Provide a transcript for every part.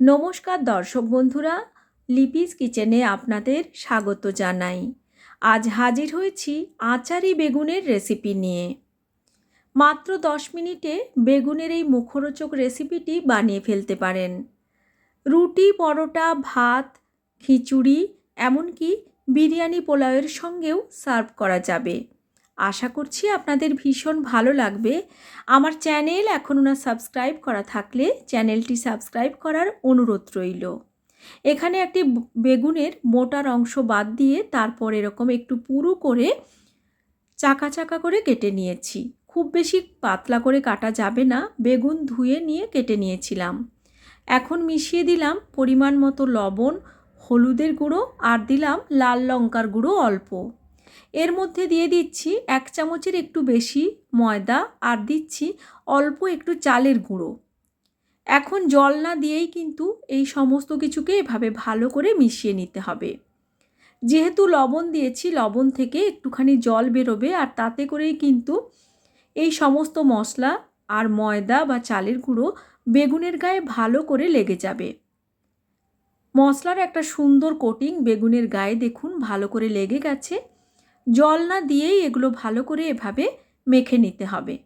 নমস্কার দর্শক বন্ধুরা, লিপিস কিচেনে আপনাদের স্বাগত জানাই। আজ হাজির হয়েছি আচারি বেগুনের রেসিপি নিয়ে। মাত্র দশ মিনিটে বেগুনের এই মুখরোচক রেসিপিটি বানিয়ে ফেলতে পারেন। রুটি, পরোটা, ভাত, খিচুড়ি, এমনকি বিরিয়ানি পোলাওয়ের সঙ্গেও সার্ভ করা যাবে। আশা করছি আপনাদের ভীষণ ভালো লাগবে। আমার চ্যানেল এখনও না সাবস্ক্রাইব করা থাকলে চ্যানেলটি সাবস্ক্রাইব করার অনুরোধ রইল। এখানে একটি বেগুনের মোটার অংশ বাদ দিয়ে তারপর এরকম একটু পুরু করে চাকা চাকা করে কেটে নিয়েছি। খুব বেশি পাতলা করে কাটা যাবে না, বেগুন ধুয়ে নিয়ে কেটে নিয়েছিলাম। এখন মিশিয়ে দিলাম পরিমাণ মতো লবণ, হলুদের গুঁড়ো আর দিলাম লাল লঙ্কার গুঁড়ো অল্প। এর মধ্যে দিয়ে দিচ্ছি এক চামচের একটু বেশি ময়দা আর দিচ্ছি অল্প একটু চালের গুঁড়ো। এখন জল না দিয়েই কিন্তু এই সমস্ত কিছুকে এভাবে ভালো করে মিশিয়ে নিতে হবে। যেহেতু লবণ দিয়েছি, লবণ থেকে একটুখানি জল বেরোবে আর তাতে করেই কিন্তু এই সমস্ত মশলা আর ময়দা বা চালের গুঁড়ো বেগুনের গায়ে ভালো করে লেগে যাবে। মশলার একটা সুন্দর কোটিং বেগুনের গায়ে দেখুন ভালো করে লেগে গেছে। জল না দিয়েই এগুলো ভালো করে এভাবে মেখে নিতে হবে।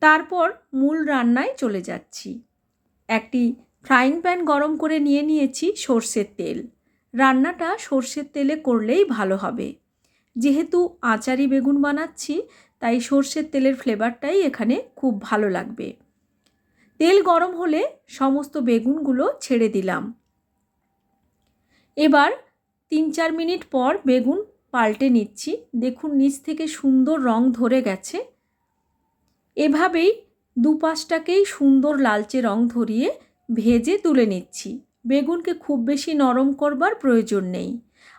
তারপর মূল রান্নায় চলে যাচ্ছি। একটি ফ্রাইং প্যান গরম করে নিয়ে নিয়েছি সর্ষের তেল। রান্নাটা সর্ষের তেলে করলেই ভালো হবে। যেহেতু আচারি বেগুন বানাচ্ছি, তাই সর্ষের তেলের ফ্লেভারটাই এখানে খুব ভালো লাগবে। তেল গরম হলে সমস্ত বেগুনগুলো ছেড়ে দিলাম। এবার তিন চার মিনিট পর বেগুন পাল্টে নিচ্ছি। দেখুন, নিচ থেকে সুন্দর রং ধরে গেছে। এভাবেই দুপাশটাকেই সুন্দর লালচে রং ধরিয়ে ভেজে তুলে নিচ্ছি। বেগুনকে খুব বেশি নরম করবার প্রয়োজন নেই।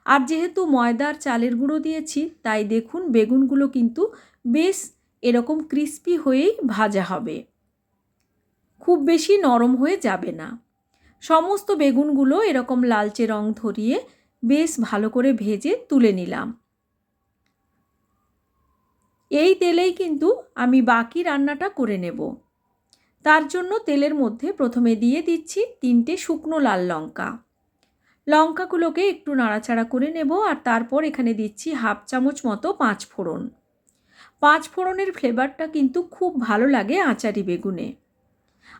আর যেহেতু ময়দার চালের গুঁড়ো দিয়েছি, তাই দেখুন, বেগুনগুলো কিন্তু বেশ এরকম ক্রিস্পি হয়েই ভাজা হবে। খুব বেশি নরম হয়ে যাবে না। সমস্ত বেগুনগুলো এরকম লালচে রং ধরিয়ে বেশ ভালো করে ভেজে তুলে নিলাম। এই তেলেই কিন্তু আমি বাকি রান্নাটা করে নেব। তার জন্য তেলের মধ্যে প্রথমে দিয়ে দিচ্ছি তিনটে শুকনো লাল লঙ্কা। লঙ্কাগুলোকে একটু নাড়াচাড়া করে নেব আর তারপর এখানে দিচ্ছি হাফ চামচ মতো পাঁচ ফোড়ন। পাঁচ ফোড়নের ফ্লেভারটা কিন্তু খুব ভালো লাগে আচারি বেগুনে।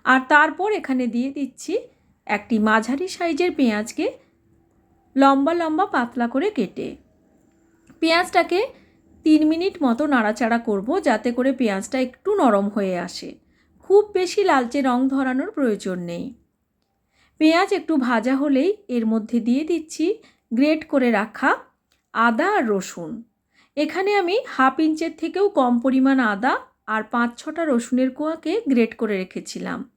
আর তারপর এখানে দিয়ে দিচ্ছি একটি মাঝারি সাইজের পেঁয়াজকে লম্বা লম্বা পাতলা করে কেটে। পেঁয়াজটাকে তিন মিনিট মতো নাড়াচাড়া করব যাতে করে পেঁয়াজটা একটু নরম হয়ে আসে। খুব বেশি লালচে রং ধরানোর প্রয়োজন নেই। পেঁয়াজ একটু ভাজা হলেই এর মধ্যে দিয়ে দিচ্ছি গ্রেট করে রাখা আদা আর রসুন। এখানে আমি হাফ ইঞ্চের থেকেও কম পরিমাণ আদা আর পাঁচ ছটা রসুনের কোয়াকে গ্রেট করে রেখেছিলাম।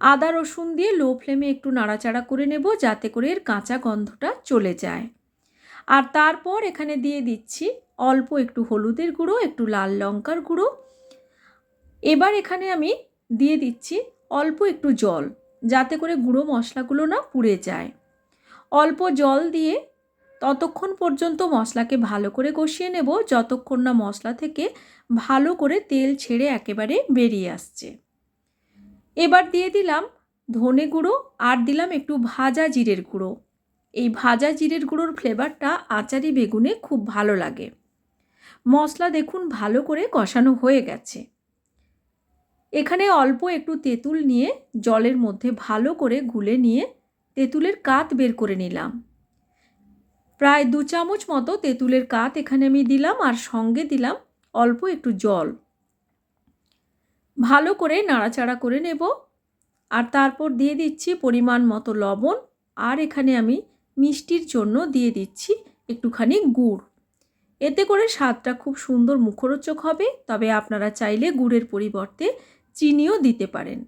আদা, রসুন দিয়ে লো ফ্লেমে একটু নাড়াচাড়া করে নেব যাতে করে এর কাঁচা গন্ধটা চলে যায়। আর তারপর এখানে দিয়ে দিচ্ছি অল্প একটু হলুদের গুঁড়ো, একটু লাল লঙ্কার গুঁড়ো। এবার এখানে আমি দিয়ে দিচ্ছি অল্প একটু জল যাতে করে গুঁড়ো মশলাগুলো না পুড়ে যায়। অল্প জল দিয়ে ততক্ষণ পর্যন্ত মশলাকে ভালো করে কষিয়ে নেব, যতক্ষণ না মশলা থেকে ভালো করে তেল ছেড়ে একেবারে বেরিয়ে আসছে। এবার দিয়ে দিলাম ধনে গুঁড়ো আর দিলাম একটু ভাজা জিরের গুঁড়ো। এই ভাজা জিরের গুঁড়োর ফ্লেভারটা আচারি বেগুনে খুব ভালো লাগে। মশলা দেখুন ভালো করে কষানো হয়ে গেছে। এখানে অল্প একটু তেঁতুল নিয়ে জলের মধ্যে ভালো করে গুলে নিয়ে তেঁতুলের কাত বের করে নিলাম। প্রায় দু চামচ মতো তেঁতুলের কাত এখানে আমি দিলাম আর সঙ্গে দিলাম অল্প একটু জল। ভালো করে নাড়াচাড়া করে নেব। আর তারপর দিয়ে দিচ্ছি পরিমাণ মতো লবণ। আর এখানে আমি মিষ্টির জন্য দিয়ে দিচ্ছি একটুখানি গুড়। এতে করে স্বাদটা খুব সুন্দর মুখরোচক হবে। তবে আপনারা চাইলে গুড়ের পরিবর্তে চিনিও দিতে পারেন।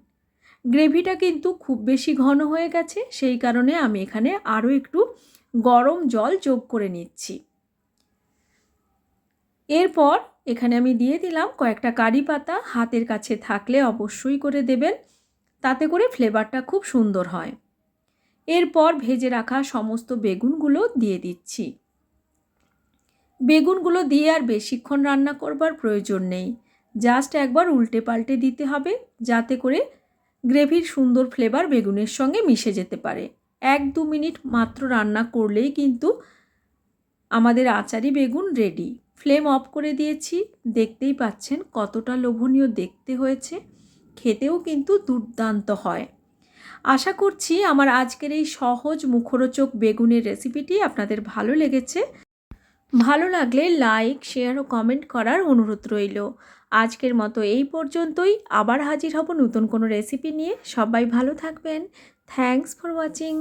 গ্রেভিটা কিন্তু খুব বেশি ঘন হয়ে গেছে। সেই কারণে আমি এখানে আরও একটু গরম জল যোগ করে নিচ্ছি। এরপর এখানে আমি দিয়ে দিলাম কয়েকটা কারি পাতা। হাতের কাছে থাকলে অবশ্যই করে দেবেন। তাতে করে ফ্লেভারটা খুব সুন্দর হয়। এরপর ভেজে রাখা সমস্ত বেগুনগুলো দিয়ে দিচ্ছি। বেগুনগুলো দিয়ে আর বেশিক্ষণ রান্না করবার প্রয়োজন নেই। জাস্ট একবার উল্টে পাল্টে দিতে হবে যাতে করে গ্রেভির সুন্দর ফ্লেভার বেগুনের সঙ্গে মিশে যেতে পারে। এক দু মিনিট মাত্র রান্না করলেই কিন্তু আমাদের আচারি বেগুন রেডি ফ্লেম অফ করে দিয়েছি। দেখতেই পাচ্ছেন কতটা লোভনীয় দেখতে হয়েছে। খেতেও কিন্তু দুর্দান্ত হয়। আশা করছি আমার আজকের এই সহজ মুখরোচক বেগুনের রেসিপিটি আপনাদের ভালো লেগেছে। ভালো লাগলে লাইক শেয়ার ও কমেন্ট করার অনুরোধ রইল। আজকের মতো এই পর্যন্তই। আবার হাজির হব নতুন কোনো রেসিপি নিয়ে। সবাই ভালো থাকবেন। Thanks for watching